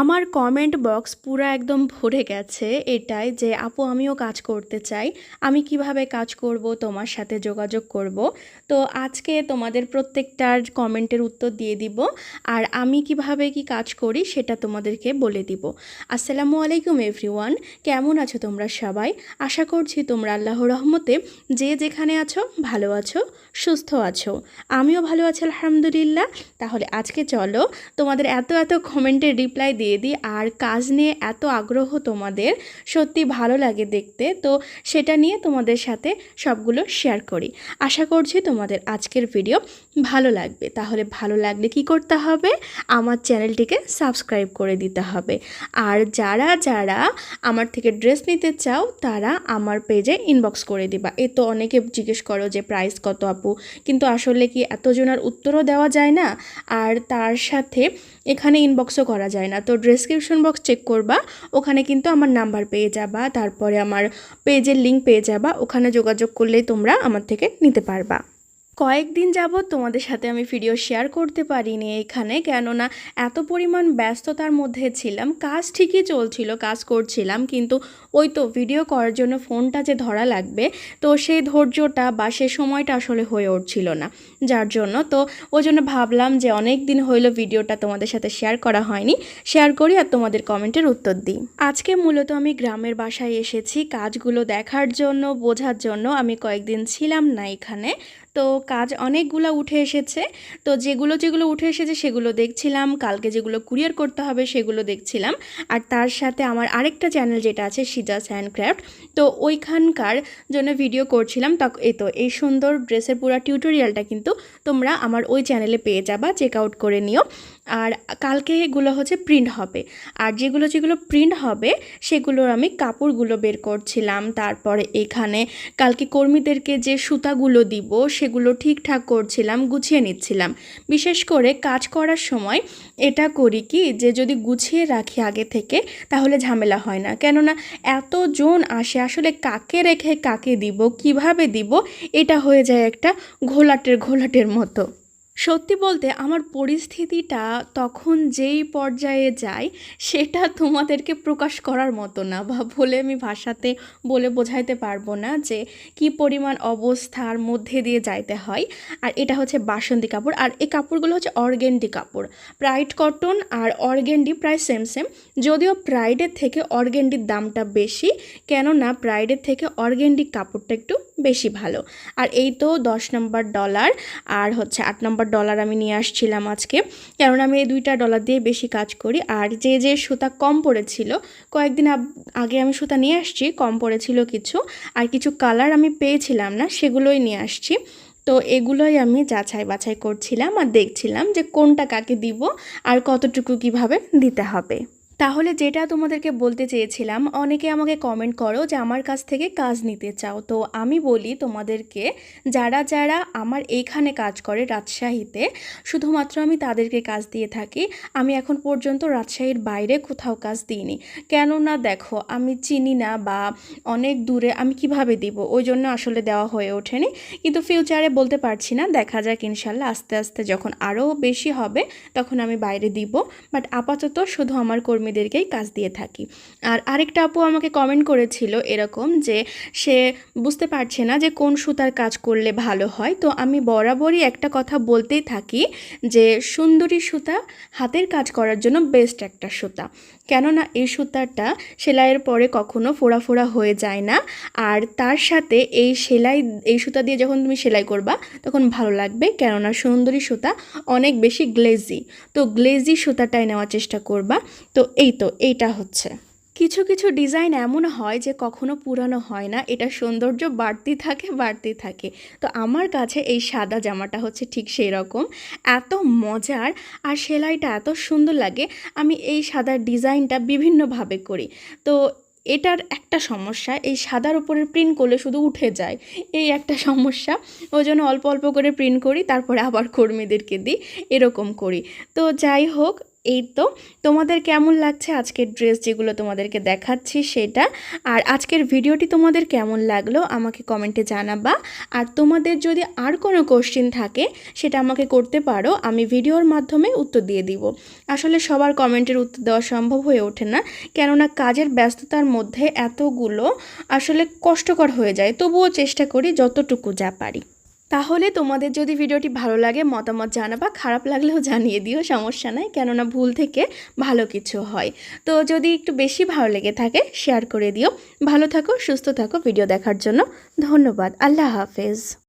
আমার comment box পুরো একদম ভরে গেছে এটাই যে, আপু, আমিও কাজ করতে চাই। আমি কীভাবে কাজ করব? তোমার সাথে যোগাযোগ করব। তো আজকে তোমাদের প্রত্যেকটার কমেন্টের উত্তর দিয়ে দিব। আর আমি কীভাবে কি কাজ করি সেটা তোমাদেরকে বলে দিব। আসসালামু আলাইকুম এভরিওয়ান কেমন আছো তোমরা সবাই? আশা করছি তোমরা আল্লাহ রহমতে যে যেখানে আছো, ভালো আছো, সুস্থ আছো। আমিও ভালো আছি, আলহামদুলিল্লাহ। তাহলে আজকে চলো তোমাদের এত এত কমেন্টের রিপ্লাই দিয়ে দিই। আর কাজ নিয়ে এত আগ্রহ তোমাদের, সত্যি ভালো লাগে দেখতে। তো সেটা নিয়ে তোমাদের সাথে সবগুলো শেয়ার করি। আশা করছি তোমাদের আজকের ভিডিও ভালো লাগবে। তাহলে ভালো লাগলে কি করতে হবে? আমার চ্যানেলটিকে সাবস্ক্রাইব করে দিতে হবে। আর যারা যারা আমার থেকে ড্রেস নিতে চাও, তারা আমার পেজে ইনবক্স করে দিবা। এ তো অনেকে জিজ্ঞেস করো যে প্রাইস কত আপু? কিন্তু আসলে কি এতজনের উত্তরও দেওয়া যায় না? আর তার সাথে এখানে ইনবক্সও করা যায় না। তো ডেসক্রিপশন বক্স চেক করবা, ওখানে কিন্তু আমার নাম্বার পেয়ে যাবা, তারপরে আমার পেজের লিঙ্ক পেয়ে যাবা, ওখানে যোগাযোগ করলেই তোমরা আমার থেকে নিতে পারবা। কয়েকদিন যাবৎ তোমাদের সাথে আমি ভিডিও শেয়ার করতে পারিনি এখানে, কেননা এত পরিমাণ ব্যস্ততার মধ্যে ছিলাম। কাজ ঠিকই চলছিল, কাজ করছিলাম, কিন্তু ওই তো ভিডিও করার জন্য ফোনটা যে ধরা লাগবে, তো সেই ধৈর্যটা বা সে সময়টা আসলে হয়ে উঠছিল না। যার জন্য তো ওই জন্য ভাবলাম যে অনেক দিন হইল ভিডিওটা তোমাদের সাথে শেয়ার করা হয়নি। শেয়ার করি আর তোমাদের কমেন্টের উত্তর দিই। আজকে মূলত আমি গ্রামের বাসায় এসেছি। কাজগুলো দেখার জন্য, বোঝার জন্য আমি কয়েকদিন ছিলাম না এখানে। তো কাজ অনেকগুলো উঠে এসেছে। তো যেগুলো যেগুলো উঠে এসেছে সেগুলো দেখছিলাম, কালকে যেগুলো কুরিয়ার করতে হবে সেগুলো দেখছিলাম। আর তার সাথে আমার আরেকটা চ্যানেল যেটা আছে, সিজাস হ্যান্ডক্রাফট তো ওইখানকার জন্য ভিডিও করছিলাম। তখন এ তো, এই সুন্দর ড্রেসের পুরো টিউটোরিয়ালটা কিন্তু তোমরা আমার ওই চ্যানেলে পেয়ে যাবা, চেক আউট করে নিও। আর কালকে এগুলো হচ্ছে প্রিন্ট হবে। আর যেগুলো যেগুলো প্রিন্ট হবে, সেগুলোর আমি কাপড়গুলো বের করছিলাম। তারপরে এখানে কালকে কর্মীদেরকে যে সুতাগুলো দিব সেগুলো ঠিকঠাক করছিলাম, গুছিয়ে নিচ্ছিলাম। বিশেষ করে কাজ করার সময় এটা করি কি যে যদি গুছিয়ে রাখি আগে থেকে তাহলে ঝামেলা হয় না। কেননা এতজন আসে, আসলে কাকে রেখে কাকে দিব, কীভাবে দিব, এটা হয়ে যায় একটা ঘোলাটের ঘোলাটের মতো। সত্যি বলতে আমার পরিস্থিতিটা তখন যেই পর্যায়ে যায়, সেটা তোমাদেরকে প্রকাশ করার মতো না বা বলে আমি ভাষাতে বলে বোঝাইতে পারব না যে কি পরিমাণ অবস্থার মধ্যে দিয়ে যাইতে হয়। আর এটা হচ্ছে বাসন্তী কাপড় আর এই কাপড়গুলো হচ্ছে অর্গেন্ডি কাপড়। প্রাইড কটন আর অর্গেন্ডি প্রায় সেম সেম যদিও প্রাইডের থেকে অর্গেন্ডির দামটা বেশি, কেননা প্রাইডের থেকে অর্গেন্ডি কাপড়টা একটু বেশি ভালো। আর এই তো দশ নম্বর ডলার আর হচ্ছে আট নম্বর ডলার আমি নিয়ে আসছিলাম আজকে। কারণ আমি এই দুইটা ডলার দিয়ে বেশি কাজ করি। আর যে যে সুতা কম পড়েছিল, কয়েকদিন আগে আমি সুতা নিয়ে আসছি, কম পড়েছিল কিছু। আর কিছু কালার আমি পেয়েছিলাম না, সেগুলোই নিয়ে আসছি। তো এগুলোই আমি যাচাই বাছাই করছিলাম আর দেখছিলাম যে কোনটা কাকে দিব আর কতটুকু কীভাবে দিতে হবে। তাহলে যেটা তোমাদেরকে বলতে চেয়েছিলাম, অনেকে আমাকে কমেন্ট করো যে আমার কাছ থেকে কাজ নিতে চাও। তো আমি বলি তোমাদেরকে, যারা যারা আমার এইখানে কাজ করে রাজশাহীতে, শুধুমাত্র আমি তাদেরকে কাজ দিয়ে থাকি, আমি এখন পর্যন্ত রাজশাহীর বাইরে কোথাও কাজ দিইনি। কেননা দেখো, আমি চিনি না বা অনেক দূরে আমি কীভাবে দিব, ওই জন্য আসলে দেওয়া হয়ে ওঠেনি। কিন্তু ফিউচারে বলতে পারছি না, দেখা যাক ইনশাল্লাহ আস্তে আস্তে যখন আরও বেশি হবে, তখন আমি বাইরে দিব। বাট আপাতত শুধু আমার কর্মী কর্মীদেরকেই কাজ দিয়ে থাকি। আর আরেকটা আপু আমাকে কমেন্ট করেছিল এরকম যে, সে বুঝতে পারছে না যে কোন সুতার কাজ করলে ভালো হয়। তো আমি বরাবরই একটা কথা বলতেই থাকি যে, সুন্দরী সুতা হাতের কাজ করার জন্য বেস্ট একটা সুতা। কেননা এই সুতাটা সেলাইয়ের পরে কখনো ফোড়া ফোড়া হয়ে যায় না। আর তার সাথে এই সেলাই, এই সুতা দিয়ে যখন তুমি সেলাই করবা, তখন ভালো লাগবে। কেননা সুন্দরী সুতা অনেক বেশি গ্লেজি তো গ্লেজি সুতাটাই নেওয়ার চেষ্টা করবা। তো এই তো, এইটা হচ্ছে। কিছু কিছু ডিজাইন এমন হয় যে কখনো পুরানো হয় না এটা সৌন্দর্য বাড়তি থাকে বাড়তি থাকে। তো আমার কাছে এই সাদা জামাটা হচ্ছে ঠিক সেই রকম এত মজার আর সেলাইটা এত সুন্দর লাগে, আমি এই সাদার ডিজাইনটা বিভিন্নভাবে করি। তো এটার একটা সমস্যা, এই সাদার উপরে প্রিন্ট করলে শুধু উঠে যায়, এই একটা সমস্যা। ওই জন্য অল্প অল্প করে প্রিন্ট করি, তারপরে আবার কর্মীদেরকে দিই, এরকম করি। তো যাই হোক এই তো। তোমাদের কেমন লাগছে আজকের ড্রেস যেগুলো তোমাদেরকে দেখাচ্ছি সেটা? আর আজকের ভিডিওটি তোমাদের কেমন লাগল আমাকে কমেন্টে জানাবা। আর তোমাদের যদি আর কোনো কোশ্চেন থাকে, সেটা আমাকে করতে পারো। আমি ভিডিওর মাধ্যমে উত্তর দিয়ে দিব। আসলে সবার কমেন্টের উত্তর দেওয়া সম্ভব হয়ে ওঠে না। কেননা কাজের ব্যস্ততার মধ্যে এতগুলো আসলে কষ্টকর হয়ে যায়। তবুও চেষ্টা করি যতটুকু যা পারি। তাহলে তোমাদের যদি ভিডিওটি ভালো লাগে, মতামত জানাবা খারাপ লাগলেও জানিয়ে দিও, সমস্যা নাই। কেননা ভুল থেকে ভালো কিছু হয়। তো যদি একটু বেশি ভালো লেগে থাকে শেয়ার করে দিও। ভালো থাকো, সুস্থ থাকো। ভিডিও দেখার জন্য ধন্যবাদ। আল্লাহ হাফেজ।